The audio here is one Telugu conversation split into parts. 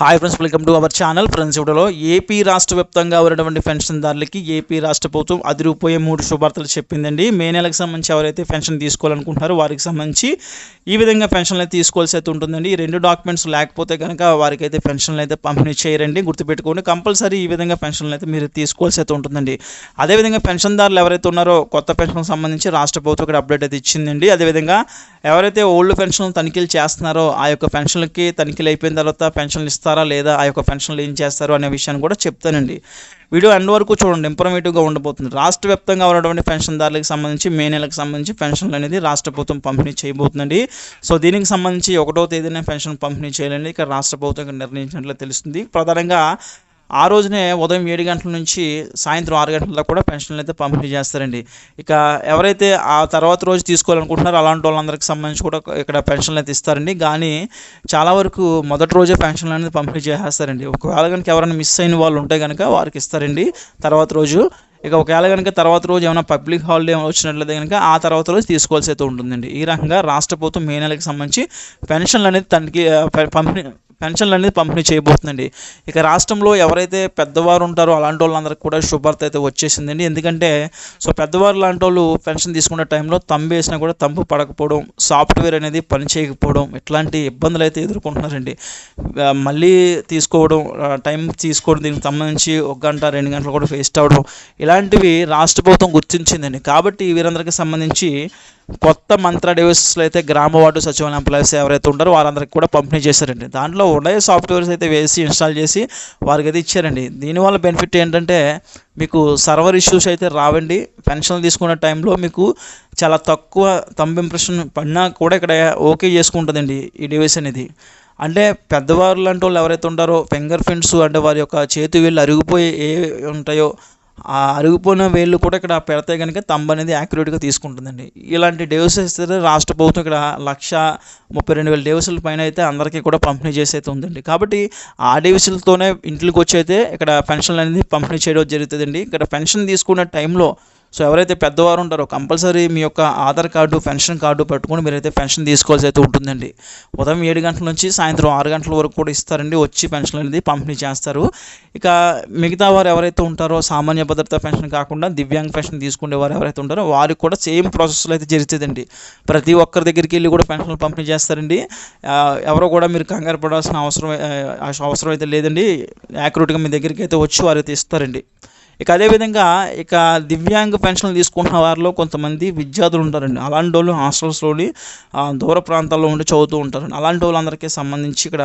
Hi friends welcome to our channel friends ఇవిడలో AP రాష్ట్ర వ్యాప్తంగా ఉన్నటువంటి పెన్షన్దారులకి ఏపీ రాష్ట్ర ప్రభుత్వం అదిరిపోయే మూడు శుభార్తలు చెప్పిందండి. మే నెలకు సంబంధించి ఎవరైతే పెన్షన్ తీసుకోవాలనుకుంటున్నారో వారికి సంబంధించి ఈ విధంగా పెన్షన్లు అయితే తీసుకోవాల్సి అయితే ఉంటుందండి. ఈ రెండు డాక్యుమెంట్స్ లేకపోతే కనుక వారికి అయితే పెన్షన్లు అయితే పంపిణీ చేయరండి. గుర్తుపెట్టుకోండి కంపల్సరీ ఈ విధంగా పెన్షన్లు అయితే మీరు తీసుకోవాల్సి అయితే ఉంటుందండి. అదేవిధంగా పెన్షన్దారులు ఎవరైతే ఉన్నారో కొత్త పెన్షన్ సంబంధించి రాష్ట్ర ప్రభుత్వం ఇక్కడ అప్డేట్ అయితే ఇచ్చిందండి. అదేవిధంగా ఎవరైతే ఓల్డ్ పెన్షన్ తనిఖీలు చేస్తున్నారో ఆ యొక్క పెన్షన్లకి తనిఖీలు అయిపోయిన తర్వాత పెన్షన్లు ఇస్తారు ఇస్తారా లేదా ఆ యొక్క పెన్షన్లు ఏం చేస్తారు అనే విషయాన్ని కూడా చెప్తానండి. వీడియో ఎండ్ వరకు చూడండి ఇంఫర్మేటివ్గా ఉండబోతుంది. రాష్ట్ర వ్యాప్తంగా ఉన్నటువంటి పెన్షన్దారులకు సంబంధించి మే నెలకు సంబంధించి పెన్షన్లు అనేది రాష్ట్ర ప్రభుత్వం పంపిణీ చేయబోతుందండి. సో దీనికి సంబంధించి ఒకటో తేదీన పెన్షన్ పంపిణీ చేయాలని ఇక రాష్ట్ర ప్రభుత్వం ఇక్కడ నిర్ణయించినట్లు తెలుస్తుంది. ప్రధానంగా ఆ రోజునే ఉదయం ఏడు గంటల నుంచి సాయంత్రం ఆరు గంటల కూడా పెన్షన్లు అయితే పంపిణీ చేస్తారండి. ఇక ఎవరైతే ఆ తర్వాత రోజు తీసుకోవాలనుకుంటున్నారో అలాంటి వాళ్ళందరికీ సంబంధించి కూడా ఇక్కడ పెన్షన్లు అయితే ఇస్తారండి. కానీ చాలా వరకు మొదటి రోజే పెన్షన్లు అనేది పంపిణీ చేసేస్తారండి. ఒకవేళ కనుక ఎవరైనా మిస్ అయిన వాళ్ళు ఉంటే కనుక వారికి ఇస్తారండి. తర్వాత రోజు ఇక ఒకవేళ కనుక తర్వాత రోజు ఏమైనా పబ్లిక్ హాలిడే వచ్చినట్లయితే కనుక ఆ తర్వాత రోజు తీసుకోవాల్సి అయితే ఉంటుందండి. ఈ రకంగా రాష్ట్ర ప్రభుత్వం మే నెలకి సంబంధించి పెన్షన్లు అనేది తనకి పంపిణీ పెన్షన్లు అనేది పంపిణీ చేయబోతుందండి. ఇక రాష్ట్రంలో ఎవరైతే పెద్దవారు ఉంటారో అలాంటి వాళ్ళందరికీ కూడా శుభార్త అయితే వచ్చేసిందండి. ఎందుకంటే సో పెద్దవారు లాంటి వాళ్ళు పెన్షన్ తీసుకునే టైంలో తంబు వేసినా కూడా తంబు పడకపోవడం సాఫ్ట్వేర్ అనేది పని చేయకపోవడం ఇట్లాంటి ఇబ్బందులు అయితే ఎదుర్కొంటున్నారండి. మళ్ళీ తీసుకోవడం టైం తీసుకోవడం దీనికి సంబంధించి ఒక గంట రెండు గంటలు కూడా వేస్ట్ అవ్వడం ఇలాంటివి రాష్ట్ర ప్రభుత్వం గుర్తించిందండి. కాబట్టి వీరందరికీ సంబంధించి కొత్త మంత్ర డివైసెస్లో అయితే గ్రామ వార్డు సచివాలయం ఎంప్లాయీస్ ఎవరైతే ఉంటారో వారందరికీ కూడా పంపిణీ చేశారండి. దాంట్లో ఉండే సాఫ్ట్వేర్స్ అయితే వేసి ఇన్స్టాల్ చేసి వారికి అయితే ఇచ్చారండి. దీనివల్ల బెనిఫిట్ ఏంటంటే మీకు సర్వర్ ఇష్యూస్ అయితే రావండి. పెన్షన్లు తీసుకునే టైంలో మీకు చాలా తక్కువ తంబ్ ఇంప్రెషన్ పడినా కూడా ఇక్కడ ఓకే చేసుకుంటుందండి ఈ డివైస్ అనేది. అంటే పెద్దవారు లాంటి వాళ్ళు ఎవరైతే ఉంటారో ఫింగర్ ప్రింట్స్ అంటే వారి యొక్క చేతి వీళ్ళు అరిగిపోయి ఏ ఉంటాయో ఆ అరిగిపోయిన వేళ్ళు కూడా ఇక్కడ పెడితే కనుక తంబ అనేది యాక్యురేట్గా తీసుకుంటుందండి. ఇలాంటి డివైసెస్ అయితే రాష్ట్ర ప్రభుత్వం ఇక్కడ లక్ష ముప్పై రెండు వేల డివైసుల పైన అయితే అందరికీ కూడా పంపిణీ చేసి అయితే ఉందండి. కాబట్టి ఆ డివైసులతోనే ఇంట్లోకి వచ్చి అయితే ఇక్కడ పెన్షన్లు అనేది పంపిణీ చేయడం జరుగుతుందండి. ఇక్కడ పెన్షన్ తీసుకునే టైంలో సో ఎవరైతే పెద్దవారు ఉంటారో కంపల్సరీ మీ యొక్క ఆధార్ కార్డు పెన్షన్ కార్డు పెట్టుకుని మీరైతే పెన్షన్ తీసుకోవాల్సి అయితే ఉంటుందండి. ఉదయం ఏడు గంటల నుంచి సాయంత్రం ఆరు గంటల వరకు కూడా ఇస్తారండి. వచ్చి పెన్షన్ అనేది పంపిణీ చేస్తారు. ఇక మిగతా వారు ఎవరైతే ఉంటారో సామాన్య భద్రత పెన్షన్ కాకుండా దివ్యాంగ పెన్షన్ తీసుకునే వారు ఎవరైతే ఉంటారో వారికి కూడా సేమ్ ప్రాసెస్లో అయితే జరుగుతుందండి. ప్రతి ఒక్కరి దగ్గరికి వెళ్ళి కూడా పెన్షన్లు పంపిణీ చేస్తారండి. ఎవరో కూడా మీరు కంగారు పడాల్సిన అవసరం అవసరం అయితే లేదండి. యాక్యురేట్గా మీ దగ్గరికి అయితే వచ్చి వారు అయితే ఇస్తారండి. ఇక అదేవిధంగా ఇక దివ్యాంగ పెన్షన్లు తీసుకుంటున్న వారిలో కొంతమంది విద్యార్థులు ఉంటారండి. అలాంటి వాళ్ళు హాస్టల్స్లోని ఆ, దూర ప్రాంతాల్లో ఉండి చదువుతూ ఉంటారండి. అలాంటి వాళ్ళందరికీ సంబంధించి ఇక్కడ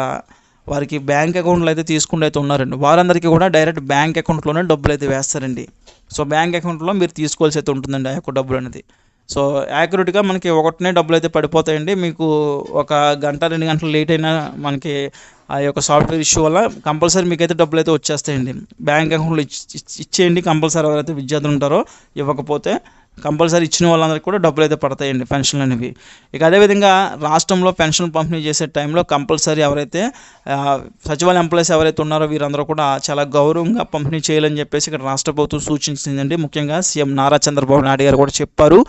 వారికి బ్యాంక్ అకౌంట్లు అయితే తీసుకుంటూ అయితే ఉన్నారండి. వారందరికీ కూడా డైరెక్ట్ బ్యాంక్ అకౌంట్లోనే డబ్బులు అయితే వేస్తారండి. సో బ్యాంక్ అకౌంట్లో మీరు తీసుకోవాల్సి అయితే ఉంటుందండి ఆ యొక్క డబ్బులు అనేది. సో యాక్యురేట్గా మనకి ఒకటినే డబ్బులు అయితే పడిపోతాయండి. మీకు ఒక గంట రెండు గంటలు లేట్ అయినా మనకి ఆ యొక్క సాఫ్ట్వేర్ ఇష్యూ వల్ల కంపల్సరీ మీకైతే డబ్బులు అయితే వచ్చేస్తాయండి. బ్యాంక్ అకౌంట్లో ఇచ్చి- ఇచ్చేయండి. కంపల్సరీ ఎవరైతే విద్యార్థులు ఉంటారో ఇవ్వకపోతే కంపల్సరీ ఇచ్చిన వాళ్ళందరికీ కూడా డబ్బులు అయితే పడతాయండి పెన్షన్లు అనేవి. ఇక అదేవిధంగా రాష్ట్రంలో పెన్షన్ పంపిణీ చేసే టైంలో కంపల్సరీ ఎవరైతే సచివాలయ ఎంప్లాయీస్ ఎవరైతే ఉన్నారో వీరందరూ కూడా చాలా గౌరవంగా పంపిణీ చేయాలని చెప్పేసి ఇక్కడ రాష్ట్ర ప్రభుత్వం సూచించిందండి. ముఖ్యంగా సీఎం నారా చంద్రబాబు నాయుడు గారు కూడా చెప్పారు.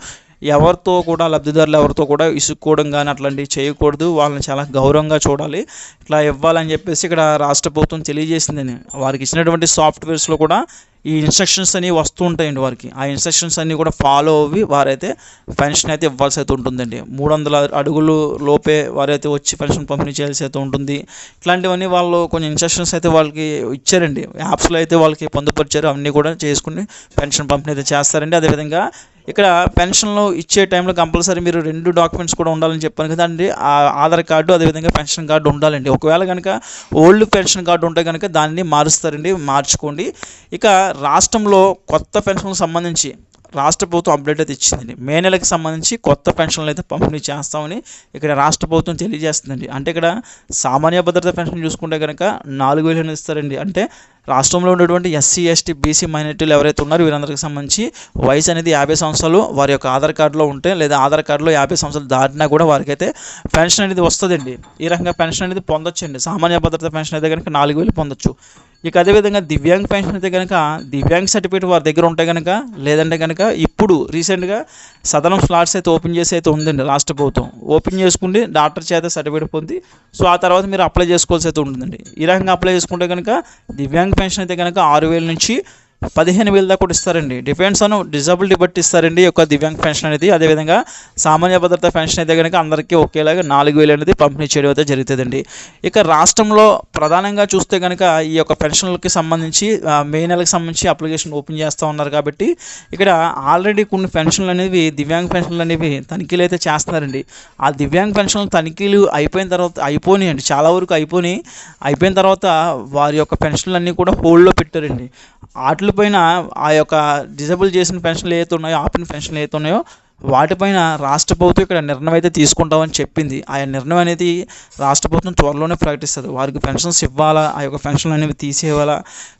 ఎవరితో కూడా లబ్ధిదారులు ఎవరితో కూడా ఇసుక్కోవడం కానీ అట్లాంటివి చేయకూడదు. వాళ్ళని చాలా గౌరవంగా చూడాలి. ఇట్లా ఇవ్వాలని చెప్పేసి ఇక్కడ రాష్ట్ర ప్రభుత్వం తెలియజేసిందని వారికి ఇచ్చినటువంటి సాఫ్ట్వేర్స్లో కూడా ఈ ఇన్స్ట్రక్షన్స్ అనేవి వస్తూ ఉంటాయండి వారికి. ఆ ఇన్స్ట్రక్షన్స్ అన్నీ కూడా ఫాలో అవ్వి వారైతే పెన్షన్ అయితే ఇవ్వాల్సి అయితే ఉంటుందండి. మూడు వందల అడుగులు లోపే వారైతే వచ్చి పెన్షన్ పంపిణీ చేయాల్సి అయితే ఉంటుంది. ఇట్లాంటివన్నీ వాళ్ళు కొన్ని ఇన్స్ట్రక్షన్స్ అయితే వాళ్ళకి ఇచ్చారండి. యాప్స్లో అయితే వాళ్ళకి పొందుపరిచారు. అవన్నీ కూడా చేసుకుని పెన్షన్ పంపిణీ అయితే చేస్తారండి. అదేవిధంగా ఇక్కడ పెన్షన్లు ఇచ్చే టైంలో కంపల్సరీ మీరు రెండు డాక్యుమెంట్స్ కూడా ఉండాలని చెప్పాను కదండి. ఆ ఆధార్ కార్డు అదేవిధంగా పెన్షన్ కార్డు ఉండాలండి. ఒకవేళ కనుక ఓల్డ్ పెన్షన్ కార్డు ఉంటే కనుక దాన్ని మారుస్తారండి మార్చుకోండి. ఇక రాష్ట్రంలో కొత్త పెన్షన్లకు సంబంధించి రాష్ట్ర ప్రభుత్వం అప్డేట్ అయితే ఇచ్చిందండి. మే నెలకు సంబంధించి కొత్త పెన్షన్లు అయితే పంపిణీ చేస్తామని ఇక్కడ రాష్ట్ర ప్రభుత్వం తెలియజేస్తుందండి. అంటే ఇక్కడ సామాన్య భద్రత పెన్షన్ చూసుకుంటే కనుక నాలుగు వేలు ఇస్తారండి. అంటే రాష్ట్రంలో ఉన్నటువంటి ఎస్సీ ఎస్టీ బీసీ మైనార్టీలు ఎవరైతే ఉన్నారో వీరందరికి సంబంధించి వయసు అనేది యాభై సంవత్సరాలు వారి యొక్క ఆధార్ కార్డులో ఉంటే లేదా ఆధార్ కార్డులో యాభై సంవత్సరాలు దాటినా కూడా వారికైతే పెన్షన్ అనేది వస్తుందండి. ఈ రకంగా పెన్షన్ అనేది పొందొచ్చండి. సామాన్య భద్రత పెన్షన్ అయితే కనుక నాలుగు వేలు పొందొచ్చు. ఇక అదేవిధంగా దివ్యాంగ్ పెన్షన్ అయితే కనుక దివ్యాంగ్ సర్టిఫికేట్ వారి దగ్గర ఉంటే కనుక లేదంటే కనుక ఇప్పుడు రీసెంట్గా సదనం స్లాట్స్ అయితే ఓపెన్ చేసి అయితే ఉందండి రాష్ట్ర ప్రభుత్వం. ఓపెన్ చేసుకుంటే డాక్టర్ చేత సర్టిఫికేట్ పొంది సో ఆ తర్వాత మీరు అప్లై చేసుకోవాల్సి అయితే ఉంటుందండి. ఈ రకంగా అప్లై చేసుకుంటే కనుక దివ్యాంగ్ పెన్షన్ అయితే కనుక ఆరు వేల నుంచి పదిహేను వేల దాకా కూడా ఇస్తారండి. డిపెండ్స్ ఆన్ డిజబిలిటీ బట్టి ఇస్తారండి. ఈ యొక్క దివ్యాంగ్ పెన్షన్ అనేది. అదేవిధంగా సామాన్య భద్రత పెన్షన్ అయితే కనుక అందరికీ ఒకేలాగా నాలుగు వేలు అనేది పంపిణీ చేయడం అయితే జరుగుతుందండి. ఇక రాష్ట్రంలో ప్రధానంగా చూస్తే కనుక ఈ యొక్క పెన్షన్లకి సంబంధించి మే నెలకు సంబంధించి అప్లికేషన్ ఓపెన్ చేస్తూ ఉన్నారు కాబట్టి ఇక్కడ ఆల్రెడీ కొన్ని పెన్షన్లు అనేవి దివ్యాంగ్ పెన్షన్లు అనేవి తనిఖీలు అయితే చేస్తున్నారండి. ఆ దివ్యాంగ్ పెన్షన్లు తనిఖీలు అయిపోయిన తర్వాత అయిపోయినాయండి చాలా వరకు అయిపోయినాయి. అయిపోయిన తర్వాత వారి యొక్క పెన్షన్లు అన్నీ కూడా హోల్డ్లో పెట్టారండి. వాటిపైన ఆ యొక్క డిజబుల్ చేసిన పెన్షన్లు ఏవైతే ఉన్నాయో ఆపిన పెన్షన్లు ఏవైతే ఉన్నాయో వాటిపైన రాష్ట్ర ప్రభుత్వం ఇక్కడ నిర్ణయం అయితే తీసుకుంటామని చెప్పింది. ఆ నిర్ణయం అనేది రాష్ట్ర ప్రభుత్వం త్వరలోనే ప్రకటిస్తుంది. వారికి పెన్షన్స్ ఇవ్వాలా? ఆ యొక్క పెన్షన్లు అనేవి తీసేయాలా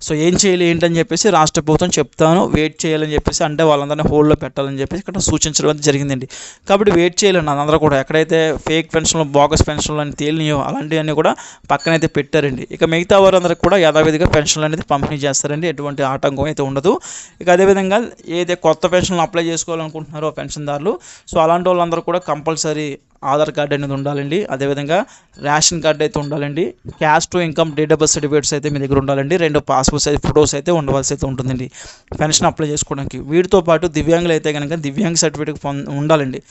సో ఏం చేయాలి ఏంటని చెప్పేసి రాష్ట్ర ప్రభుత్వం చెప్తాను. వెయిట్ చేయాలని చెప్పేసి అంటే వాళ్ళందరినీ హోల్డ్లో పెట్టాలని చెప్పేసి ఇక్కడ సూచించడం అయితే జరిగిందండి. కాబట్టి వెయిట్ చేయాలండి అందరూ కూడా ఎక్కడైతే ఫేక్ పెన్షన్లు బోగస్ పెన్షన్లు అని తేలినాయో అలాంటివన్నీ కూడా పక్కనైతే పెట్టారండి. ఇక మిగతా వారందరికీ కూడా యథావిధిగా పెన్షన్లు అనేది పంపిణీ చేస్తారండి. ఎటువంటి ఆటంకం అయితే ఉండదు. ఇక అదేవిధంగా ఏదైతే కొత్త పెన్షన్లు అప్లై చేసుకోవాలనుకుంటున్నారో పెన్షన్ పెన్షన్దారులు సో అలాంటి వాళ్ళందరూ కూడా కంపల్సరీ ఆధార్ కార్డు అనేది ఉండాలండి. అదేవిధంగా రేషన్ కార్డు అయితే ఉండాలండి. Cash to income date of birth certificates అయితే మీ దగ్గర ఉండాలండి. రెండు పాస్పోర్ట్ సైజ్ ఫొటోస్ అయితే ఉండవలసి అయితే ఉంటుందండి. పెన్షన్ అప్లై చేసుకోవడానికి. వీటితో పాటు దివ్యాంగులు అయితే కనుక దివ్యాంగ సర్టిఫికేట్ ఉండాలండి.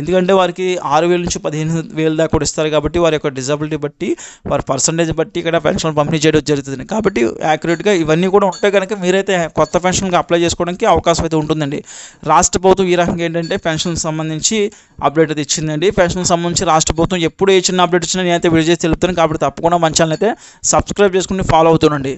ఎందుకంటే వారికి ఆరు వేల నుంచి పదిహేను వేలు దాకా కూడా ఇస్తారు కాబట్టి వారి యొక్క డిజబిలిటీ బట్టి వారి పర్సంటేజ్ బట్టి ఇక్కడ పెన్షన్ పంపిణీ చేయడం జరుగుతుంది. కాబట్టి యాక్యురేట్గా ఇవన్నీ కూడా ఉంటే కనుక మీరైతే కొత్త పెన్షన్కి అప్లై చేసుకోవడానికి అవకాశం అయితే ఉంటుందండి. రాష్ట్ర ప్రభుత్వం ఈ రకంగా ఏంటంటే పెన్షన్ సంబంధించి అప్డేట్ అయితే ఇచ్చిందండి. పెన్షన్ సంబంధించి రాష్ట్ర ప్రభుత్వం ఎప్పుడు ఏ చిన్న అప్డేట్ వచ్చినా నేనైతే వీడియో చేసి తెలుపుతాను. కాబట్టి తప్పకుండా మన ఛానల్ అయితే సబ్స్క్రైబ్ చేసుకుని ఫాలో అవుతుండండి.